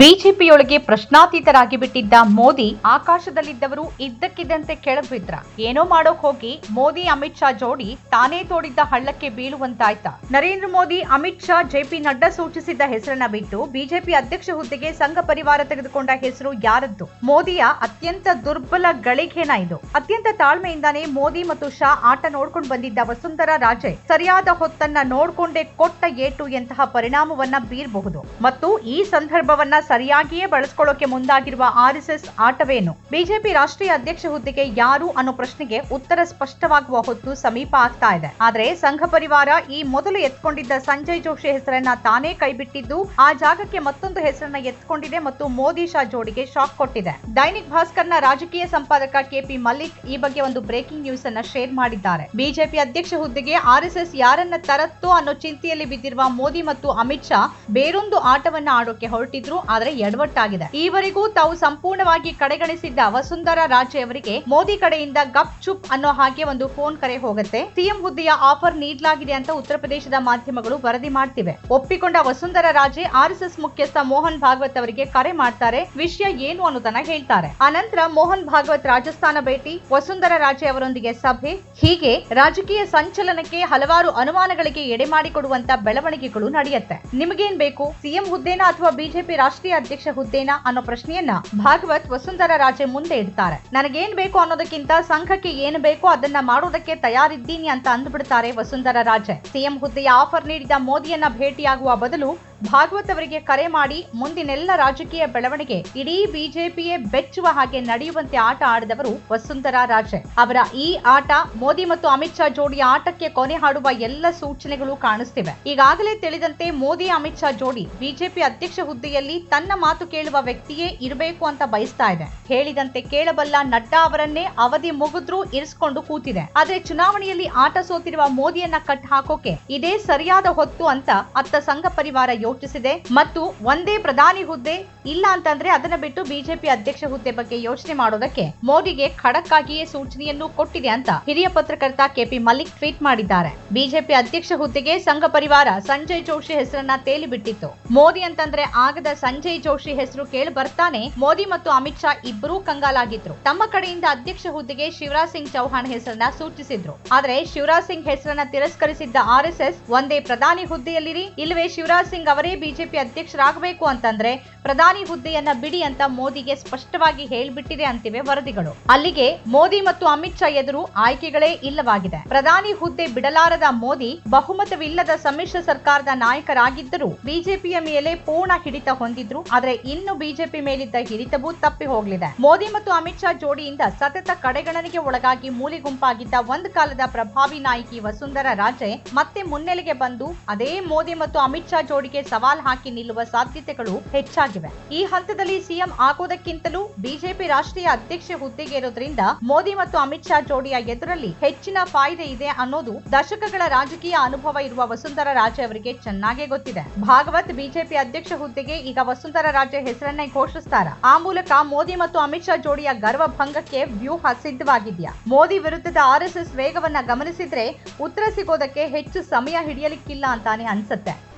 ಬಿಜೆಪಿಯೊಳಗೆ ಪ್ರಶ್ನಾತೀತರಾಗಿ ಬಿಟ್ಟಿದ್ದ ಮೋದಿ ಆಕಾಶದಲ್ಲಿದ್ದವರು ಇದ್ದಕ್ಕಿದ್ದಂತೆ ಕೆಳಬಿದ್ರ ಏನೋ ಮಾಡೋಕ್ ಹೋಗಿ ಮೋದಿ ಅಮಿತ್ ಶಾ ಜೋಡಿ ತಾನೇ ತೋಡಿದ್ದ ಹಳ್ಳಕ್ಕೆ ಬೀಳುವಂತಾಯ್ತ. ನರೇಂದ್ರ ಮೋದಿ, ಅಮಿತ್ ಶಾ ಜೆಪಿ ನಡ್ಡಾ ಸೂಚಿಸಿದ್ದ ಹೆಸರನ್ನ ಬಿಟ್ಟು ಬಿಜೆಪಿ ಅಧ್ಯಕ್ಷ ಹುದ್ದೆಗೆ ಸಂಘ ಪರಿವಾರ ತೆಗೆದುಕೊಂಡ ಹೆಸರು ಯಾರದ್ದು? ಮೋದಿಯ ಅತ್ಯಂತ ದುರ್ಬಲ ಗಳಿಗೆನ ಇದು. ಅತ್ಯಂತ ತಾಳ್ಮೆಯಿಂದಾನೇ ಮೋದಿ ಮತ್ತು ಶಾ ಆಟ ನೋಡ್ಕೊಂಡು ಬಂದಿದ್ದ ವಸುಂಧರಾ ರಾಜೆ ಸರಿಯಾದ ಹೊತ್ತನ್ನ ನೋಡ್ಕೊಂಡೇ ಕೊಟ್ಟ ಏಟು ಎಂತಹ ಪರಿಣಾಮವನ್ನ ಬೀರಬಹುದು. ಮತ್ತು ಈ ಸಂದರ್ಭವನ್ನ ಸರಿಯಾಗಿಯೇ ಬಳಸ್ಕೊಳ್ಳೋಕೆ ಮುಂದಾಗಿರುವ ಆರ್ಎಸ್ಎಸ್ ಆಟವೇನು? ಬಿಜೆಪಿ ರಾಷ್ಟ್ರೀಯ ಅಧ್ಯಕ್ಷ ಹುದ್ದೆಗೆ ಯಾರು ಅನ್ನೋ ಪ್ರಶ್ನೆಗೆ ಉತ್ತರ ಸ್ಪಷ್ಟವಾಗುವ ಹೊತ್ತು ಸಮೀಪ ಆಗ್ತಾ ಇದೆ. ಆದ್ರೆ ಸಂಘ ಪರಿವಾರ ಈ ಮೊದಲು ಎತ್ಕೊಂಡಿದ್ದ ಸಂಜಯ್ ಜೋಶಿ ಹೆಸರನ್ನ ತಾನೇ ಕೈಬಿಟ್ಟಿದ್ದು, ಆ ಜಾಗಕ್ಕೆ ಮತ್ತೊಂದು ಹೆಸರನ್ನ ಎತ್ಕೊಂಡಿದೆ ಮತ್ತು ಮೋದಿ ಶಾ ಜೋಡಿಗೆ ಶಾಕ್ ಕೊಟ್ಟಿದೆ. ದೈನಿಕ್ ಭಾಸ್ಕರ್ನ ರಾಜಕೀಯ ಸಂಪಾದಕ ಕೆಪಿ ಮಲ್ಲಿಕ್ ಈ ಬಗ್ಗೆ ಒಂದು ಬ್ರೇಕಿಂಗ್ ನ್ಯೂಸ್ ಅನ್ನ ಶೇರ್ ಮಾಡಿದ್ದಾರೆ. ಬಿಜೆಪಿ ಅಧ್ಯಕ್ಷ ಹುದ್ದೆಗೆ ಆರ್ಎಸ್ಎಸ್ ಯಾರನ್ನ ತರತ್ತೋ ಅನ್ನೋ ಚಿಂತೆಯಲ್ಲಿ ಬಿದ್ದಿರುವ ಮೋದಿ ಮತ್ತು ಅಮಿತ್ ಶಾ ಬೇರೊಂದು ಆಟವನ್ನ ಆಡೋಕೆ ಹೊರಟಿದ್ರು. ಆದ್ರೆ ಎಡವಟ್ಟಾಗಿದೆ. ಈವರೆಗೂ ತಾವು ಸಂಪೂರ್ಣವಾಗಿ ಕಡೆಗಣಿಸಿದ್ದ ವಸುಂಧರಾ ರಾಜೆ ಅವರಿಗೆ ಮೋದಿ ಕಡೆಯಿಂದ ಗಪ್ ಚುಪ್ ಅನ್ನೋ ಹಾಗೆ ಒಂದು ಫೋನ್ ಕರೆ ಹೋಗುತ್ತೆ. ಸಿಎಂ ಹುದ್ದೆಯ ಆಫರ್ ನೀಡಲಾಗಿದೆ ಅಂತ ಉತ್ತರ ಪ್ರದೇಶದ ಮಾಧ್ಯಮಗಳು ವರದಿ ಮಾಡ್ತಿವೆ. ಒಪ್ಪಿಕೊಂಡ ವಸುಂಧರಾ ರಾಜೆ ಆರ್ಎಸ್ಎಸ್ ಮುಖ್ಯಸ್ಥ ಮೋಹನ್ ಭಾಗವತ್ ಅವರಿಗೆ ಕರೆ ಮಾಡ್ತಾರೆ. ವಿಷಯ ಏನು ಅನ್ನೋದನ್ನ ಹೇಳ್ತಾರೆ. ಅನಂತರ ಮೋಹನ್ ಭಾಗವತ್ ರಾಜಸ್ಥಾನ ಭೇಟಿ, ವಸುಂಧರಾ ರಾಜೆ ಅವರೊಂದಿಗೆ ಸಭೆ. ಹೀಗೆ ರಾಜಕೀಯ ಸಂಚಲನಕ್ಕೆ ಹಲವಾರು ಅನುಮಾನಗಳಿಗೆ ಎಡೆ ಮಾಡಿಕೊಡುವಂತ ಬೆಳವಣಿಗೆಗಳು ನಡೆಯುತ್ತೆ. ನಿಮಗೇನ್ ಬೇಕು? ಸಿಎಂ ಹುದ್ದೆನ ಅಥವಾ ಬಿಜೆಪಿ ರಾಷ್ಟ್ರೀಯ ಅಧ್ಯಕ್ಷ ಹುದ್ದೆನಾ ಅನ್ನೋ ಪ್ರಶ್ನೆಯನ್ನ ಭಾಗವತ್ ವಸುಂಧರಾ ರಾಜೆ ಮುಂದೆ ಇಡ್ತಾರೆ. ನನಗೇನ್ ಬೇಕು ಅನ್ನೋದಕ್ಕಿಂತ ಸಂಘಕ್ಕೆ ಏನ್ ಬೇಕೋ ಅದನ್ನ ಮಾಡೋದಕ್ಕೆ ತಯಾರಿದ್ದೀನಿ ಅಂತ ಅಂದ್ಬಿಡ್ತಾರೆ ವಸುಂಧರಾ ರಾಜೆ. ಸಿಎಂ ಹುದ್ದೆಯ ಆಫರ್ ನೀಡಿದ ಮೋದಿಯನ್ನ ಭೇಟಿಯಾಗುವ ಬದಲು ಭಾಗವತ್ ಅವರಿಗೆ ಕರೆ ಮಾಡಿ ಮುಂದಿನೆಲ್ಲ ರಾಜಕೀಯ ಬೆಳವಣಿಗೆ ಇಡೀ ಬಿಜೆಪಿಯೇ ಬೆಚ್ಚುವ ಹಾಗೆ ನಡೆಯುವಂತೆ ಆಟ ಆಡಿದವರು ವಸುಂಧರಾ ರಾಜೆ. ಅವರ ಈ ಆಟ ಮೋದಿ ಮತ್ತು ಅಮಿತ್ ಶಾ ಜೋಡಿಯ ಆಟಕ್ಕೆ ಕೊನೆ ಹಾಡುವ ಎಲ್ಲ ಸೂಚನೆಗಳು ಕಾಣಿಸ್ತಿವೆ. ಈಗಾಗಲೇ ತಿಳಿದಂತೆ ಮೋದಿ ಅಮಿತ್ ಶಾ ಜೋಡಿ ಬಿಜೆಪಿ ಅಧ್ಯಕ್ಷ ಹುದ್ದೆಯಲ್ಲಿ ತನ್ನ ಮಾತು ಕೇಳುವ ವ್ಯಕ್ತಿಯೇ ಇರಬೇಕು ಅಂತ ಬಯಸ್ತಾ ಇದೆ. ಹೇಳಿದಂತೆ ಕೇಳಬಲ್ಲ ನಡ್ಡಾ ಅವರನ್ನೇ ಅವಧಿ ಮುಗಿದ್ರೂ ಇರಿಸಿಕೊಂಡು ಕೂತಿದೆ. ಆದ್ರೆ ಚುನಾವಣೆಯಲ್ಲಿ ಆಟ ಸೋತಿರುವ ಮೋದಿಯನ್ನ ಕಟ್ ಹಾಕೋಕೆ ಇದೇ ಸರಿಯಾದ ಹೊತ್ತು ಅಂತ ಅತ್ತ ಸಂಘ ಪರಿವಾರ ಯೋಚಿಸಿದೆ ಮತ್ತು ಒಂದೇ ಪ್ರಧಾನಿ ಹುದ್ದೆ ಇಲ್ಲ ಅಂತಂದ್ರೆ ಅದನ್ನ ಬಿಟ್ಟು ಬಿಜೆಪಿ ಅಧ್ಯಕ್ಷ ಹುದ್ದೆ ಬಗ್ಗೆ ಯೋಚನೆ ಮಾಡೋದಕ್ಕೆ ಮೋದಿಗೆ ಖಡಕ್ ಆಗಿಯೇ ಸೂಚನೆಯನ್ನು ಕೊಟ್ಟಿದೆ ಅಂತ ಹಿರಿಯ ಪತ್ರಕರ್ತ ಕೆಪಿ ಮಲ್ಲಿಕ್ ಟ್ವೀಟ್ ಮಾಡಿದ್ದಾರೆ. ಬಿಜೆಪಿ ಅಧ್ಯಕ್ಷ ಹುದ್ದೆಗೆ ಸಂಘ ಪರಿವಾರ ಸಂಜಯ್ ಜೋಶಿ ಹೆಸರನ್ನ ತೇಲಿ ಬಿಟ್ಟಿತ್ತು ಮೋದಿ ಅಂತಂದ್ರೆ ಆಗದ ಸಂಜಯ್ ಜೋಶಿ ಹೆಸರು ಕೇಳಿ ಬರ್ತಾನೆ. ಮೋದಿ ಮತ್ತು ಅಮಿತ್ ಶಾ ಇಬ್ಬರೂ ಕಂಗಾಲಾಗಿದ್ರು. ತಮ್ಮ ಕಡೆಯಿಂದ ಅಧ್ಯಕ್ಷ ಹುದ್ದೆಗೆ ಶಿವರಾಜ್ ಸಿಂಗ್ ಚೌಹಾಣ್ ಹೆಸರನ್ನ ಸೂಚಿಸಿದ್ರು. ಆದ್ರೆ ಶಿವರಾಜ್ ಸಿಂಗ್ ಹೆಸರನ್ನ ತಿರಸ್ಕರಿಸಿದ್ದ ಆರ್ಎಸ್ಎಸ್ ಒಂದೇ ಪ್ರಧಾನಿ ಹುದ್ದೆಯಲ್ಲಿರಿ. ಇಲ್ಲವೇ ಶಿವರಾಜ್ ಸಿಂಗ್ ಅವರೇ ಬಿಜೆಪಿ ಅಧ್ಯಕ್ಷರಾಗಬೇಕು ಅಂತಂದ್ರೆ ಪ್ರಧಾನಿ ಹುದ್ದೆಯನ್ನ ಬಿಡಿ ಅಂತ ಮೋದಿಗೆ ಸ್ಪಷ್ಟವಾಗಿ ಹೇಳ್ಬಿಟ್ಟಿದೆ ಅಂತಿವೆ ವರದಿಗಳು. ಅಲ್ಲಿಗೆ ಮೋದಿ ಮತ್ತು ಅಮಿತ್ ಶಾ ಎದುರು ಆಯ್ಕೆಗಳೇ ಇಲ್ಲವಾಗಿದೆ. ಪ್ರಧಾನಿ ಹುದ್ದೆ ಬಿಡಲಾರದ ಮೋದಿ ಬಹುಮತವಿಲ್ಲದ ಸಮ್ಮಿಶ್ರ ಸರ್ಕಾರದ ನಾಯಕರಾಗಿದ್ದರೂ ಬಿಜೆಪಿಯ ಮೇಲೆ ಪೂರ್ಣ ಹಿಡಿತ ಹೊಂದಿದ್ರು. ಆದ್ರೆ ಇನ್ನು ಬಿಜೆಪಿ ಮೇಲಿದ್ದ ಹಿಡಿತವೂ ತಪ್ಪಿ ಹೋಗಲಿದೆ. ಮೋದಿ ಮತ್ತು ಅಮಿತ್ ಶಾ ಜೋಡಿಯಿಂದ ಸತತ ಕಡೆಗಣನೆಗೆ ಒಳಗಾಗಿ ಮೂಲೆ ಗುಂಪಾಗಿದ್ದ ಒಂದು ಕಾಲದ ಪ್ರಭಾವಿ ನಾಯಕಿ ವಸುಂಧರಾ ರಾಜೆ ಮತ್ತೆ ಮುನ್ನೆಲೆಗೆ ಬಂದು ಅದೇ ಮೋದಿ ಮತ್ತು ಅಮಿತ್ ಶಾ ಜೋಡಿಗೆ ಸವಾಲ್ ಹಾಕಿ ನಿಲ್ಲುವ ಸಾಧ್ಯತೆಗಳು ಹೆಚ್ಚಾಗಿವೆ. ಈ ಹಂತದಲ್ಲಿ ಸಿಎಂ ಆಗೋದಕ್ಕಿಂತಲೂ ಬಿಜೆಪಿ ರಾಷ್ಟ್ರೀಯ ಅಧ್ಯಕ್ಷ ಹುದ್ದೆಗೆ ಇರೋದ್ರಿಂದ ಮೋದಿ ಮತ್ತು ಅಮಿತ್ ಶಾ ಜೋಡಿಯ ಎದುರಲ್ಲಿ ಹೆಚ್ಚಿನ ಫಾಯ್ದೆ ಇದೆ ಅನ್ನೋದು ದಶಕಗಳ ರಾಜಕೀಯ ಅನುಭವ ಇರುವ ವಸುಂಧರಾ ರಾಜೆ ಅವರಿಗೆ ಚೆನ್ನಾಗೇ ಗೊತ್ತಿದೆ. ಭಾಗವತ್ ಬಿಜೆಪಿ ಅಧ್ಯಕ್ಷ ಹುದ್ದೆಗೆ ಈಗ ವಸುಂಧರಾ ರಾಜೆ ಹೆಸರನ್ನೇ ಘೋಷಿಸ್ತಾರ? ಆ ಮೂಲಕ ಮೋದಿ ಮತ್ತು ಅಮಿತ್ ಶಾ ಜೋಡಿಯ ಗರ್ವ ಭಂಗಕ್ಕೆ ವ್ಯೂಹ ಸಿದ್ಧವಾಗಿದೆಯಾ? ಮೋದಿ ವಿರುದ್ಧದ ಆರ್ಎಸ್ಎಸ್ ವೇಗವನ್ನ ಗಮನಿಸಿದ್ರೆ ಉತ್ತರ ಸಿಗೋದಕ್ಕೆ ಹೆಚ್ಚು ಸಮಯ ಹಿಡಿಯಲಿಕ್ಕಿಲ್ಲ ಅಂತಾನೆ ಅನ್ಸುತ್ತೆ.